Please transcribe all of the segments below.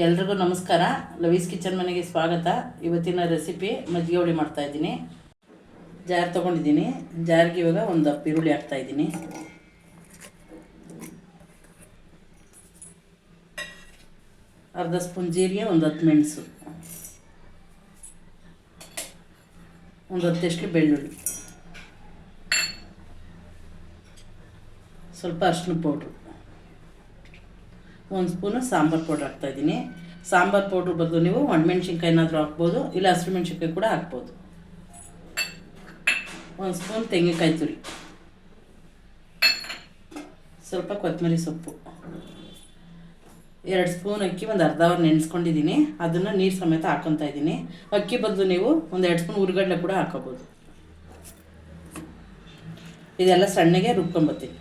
ಎಲ್ರಿಗೂ ನಮಸ್ಕಾರ. ಲವೀಸ್ ಕಿಚನ್ ಮನೆಗೆ ಸ್ವಾಗತ. ಇವತ್ತಿನ ರೆಸಿಪಿ ಮಜ್ಜಿಗೆ ಹುಳಿ ಮಾಡ್ತಾ ಇದ್ದೀನಿ. ಜಾರ್ ತೊಗೊಂಡಿದ್ದೀನಿ. ಜಾರ್ಗೆ ಇವಾಗ ಒಂದು ದಪ್ಪ ಈರುಳ್ಳಿ ಹಾಕ್ತಾ ಇದ್ದೀನಿ. ಅರ್ಧ ಸ್ಪೂನ್ ಜೀರಿಗೆ, ಒಂದು ಹತ್ತು ಮೆಣಸು. ಒಂದು ಹತ್ತಷ್ಟು ಬೆಳ್ಳುಳ್ಳಿ. ಸ್ವಲ್ಪ ಅರ್ಶಿನ ಪೌಡ್ರು. ಒಂದು ಸ್ಪೂನು ಸಾಂಬಾರು ಪೌಡ್ರ್ ಹಾಕ್ತಾಯಿದ್ದೀನಿ ಸಾಂಬಾರು ಪೌಡ್ರ್ ಬದಲು ನೀವು ಒಣಮೆಣ್ಸಿನ್ಕಾಯಿನಾದರೂ ಹಾಕ್ಬೋದು, ಇಲ್ಲ ಹಸಿರು ಮೆಣಸಿನ್ಕಾಯಿ ಕೂಡ ಹಾಕ್ಬೋದು. ಒಂದು ಸ್ಪೂನ್ ತೆಂಗಿನಕಾಯಿ ತುರಿ. ಸ್ವಲ್ಪ ಕೊತ್ತಂಬರಿ ಸೊಪ್ಪು. ಎರಡು ಸ್ಪೂನ್ ಅಕ್ಕಿ, ಒಂದು ಅರ್ಧ ಅವರ್ ನೆನೆಸ್ಕೊಂಡಿದ್ದೀನಿ. ಅದನ್ನು ನೀರು ಸಮೇತ ಹಾಕೊತಾ ಇದ್ದೀನಿ. ಅಕ್ಕಿ ಬದಲು ನೀವು ಒಂದು ಎರಡು ಸ್ಪೂನ್ ಉರುಗಡ್ಲೆ ಕೂಡ ಹಾಕೋಬೋದು ಇದೆಲ್ಲ ಸಣ್ಣಗೆ ರುಬ್ಕೊಂಬತ್ತೀನಿ.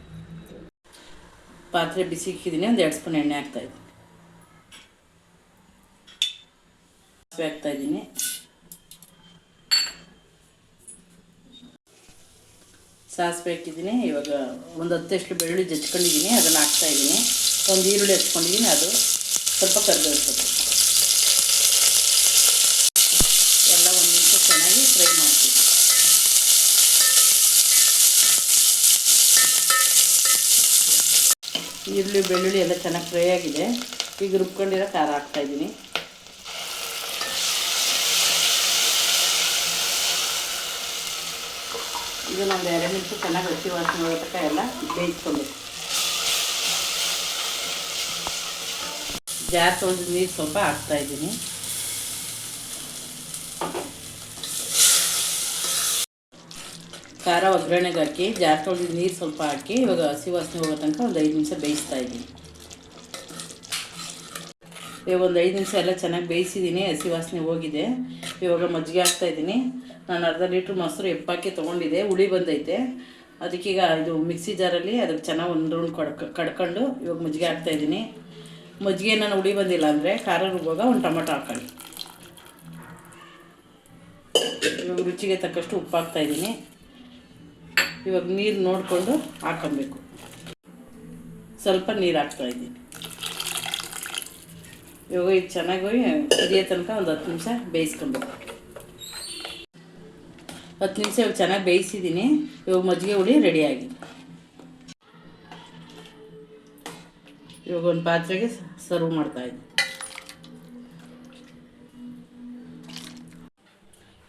ಪಾತ್ರೆ ಬಿಸಿ ಇಕ್ಕಿದ್ದೀನಿ, ಒಂದು ಎರಡು ಸ್ಪೂನ್ ಎಣ್ಣೆ ಹಾಕ್ತಾಯಿದ್ದೀನಿ ಸಾಸಿವೆ ಹಾಕ್ತಾಯಿದ್ದೀನಿ ಸಾಸಿವೆ ಹಾಕಿದ್ದೀನಿ, ಇವಾಗ ಒಂದು ಹತ್ತಷ್ಟು ಬೆಳ್ಳುಳ್ಳಿ ಜಚ್ಕೊಂಡಿದ್ದೀನಿ ಅದನ್ನು ಹಾಕ್ತಾಯಿದ್ದೀನಿ ಒಂದು ಈರುಳ್ಳಿ ಹಚ್ಕೊಂಡಿದ್ದೀನಿ, ಅದು ಸ್ವಲ್ಪ ಕರ್ಗಿಸ್ಬೇಕು ಎಲ್ಲ ಒಂದು ನಿಮಿಷ ಚೆನ್ನಾಗಿ ಫ್ರೈ ಮಾಡ್ತೀನಿ. ಈರುಳ್ಳಿ, ಬೆಳ್ಳುಳ್ಳಿ ಎಲ್ಲ ಚೆನ್ನಾಗಿ ಫ್ರೈ ಆಗಿದೆ. ಈಗ ರುಬ್ಕೊಂಡಿರೋ ಖಾರ ಹಾಕ್ತಾಯಿದ್ದೀನಿ ಒಂದು ಎರಡು ನಿಮಿಷ ಚೆನ್ನಾಗಿ ಹಸಿ ವಾಸನೆ ಹೋಗೋ ತನಕ ಎಲ್ಲ ಬೇಯಿಸ್ಕೊಬೇಕು ಜಾಸ್ತಿ ಒಂದು ನೀರು ಸ್ವಲ್ಪ ಹಾಕ್ತಾಯಿದ್ದೀನಿ ಖಾರ ಒಗ್ಗರಣೆಗೆ ಹಾಕಿ ಜಾರ್ ನೀರು ಸ್ವಲ್ಪ ಹಾಕಿ ಇವಾಗ ಹಸಿ ವಾಸನೆ ಹೋಗೋ ತನಕ ಒಂದು ಐದು ನಿಮಿಷ ಬೇಯಿಸ್ತಾ ಇದ್ದೀನಿ. ಇವಾಗ ಒಂದು ಐದು ನಿಮಿಷ ಎಲ್ಲ ಚೆನ್ನಾಗಿ ಬೇಯಿಸಿದ್ದೀನಿ ಹಸಿ ವಾಸನೆ ಹೋಗಿದೆ. ಇವಾಗ ಮಜ್ಜಿಗೆ ಹಾಕ್ತಾಯಿದ್ದೀನಿ ನಾನು ಅರ್ಧ ಲೀಟ್ರ್ ಮೊಸರು ಎಪ್ಪಾಕಿ ತೊಗೊಂಡಿದ್ದೆ, ಹುಳಿ ಬಂದೈತೆ. ಅದಕ್ಕೀಗ ಇದು ಮಿಕ್ಸಿ ಜಾರಲ್ಲಿ ಅದಕ್ಕೆ ಚೆನ್ನಾಗಿ ಒಂದು ರೌಂಡ್ ಕಡ್ಕ, ಕಡ್ಕೊಂಡು ಇವಾಗ ಮಜ್ಜಿಗೆ ಹಾಕ್ತಾಯಿದ್ದೀನಿ ಮಜ್ಜಿಗೆ ನಾನು ಹುಳಿ ಬಂದಿಲ್ಲ ಅಂದರೆ ಖಾರ ರುಬ್ಬಾಗ ಒಂದು ಟೊಮೊಟೊ ಹಾಕೊಳ್ಳಿ. ಇವಾಗ ರುಚಿಗೆ ತಕ್ಕಷ್ಟು ಉಪ್ಪು ಹಾಕ್ತಾಯಿದ್ದೀನಿ ಇವಾಗ ನೀರು ನೋಡಿಕೊಂಡು ಹಾಕೊಬೇಕು ಸ್ವಲ್ಪ ನೀರು ಹಾಕ್ತಾಯಿದ್ದೀನಿ ಇವಾಗ ಇದು ಚೆನ್ನಾಗಿ ಕುದಿಯೋ ತನಕ ಒಂದು ಹತ್ತು ನಿಮಿಷ ಬೇಯಿಸ್ಕೊಬೇಕು. ಹತ್ತು ನಿಮಿಷ ಇವಾಗ ಚೆನ್ನಾಗಿ ಬೇಯಿಸಿದ್ದೀನಿ. ಇವಾಗ ಮಜ್ಜಿಗೆ ಹುಳಿ ರೆಡಿಯಾಗಿ ಇವಾಗ ಒಂದು ಪಾತ್ರೆಗೆ ಸರ್ವ್ ಮಾಡ್ತಾಯಿದ್ದೀನಿ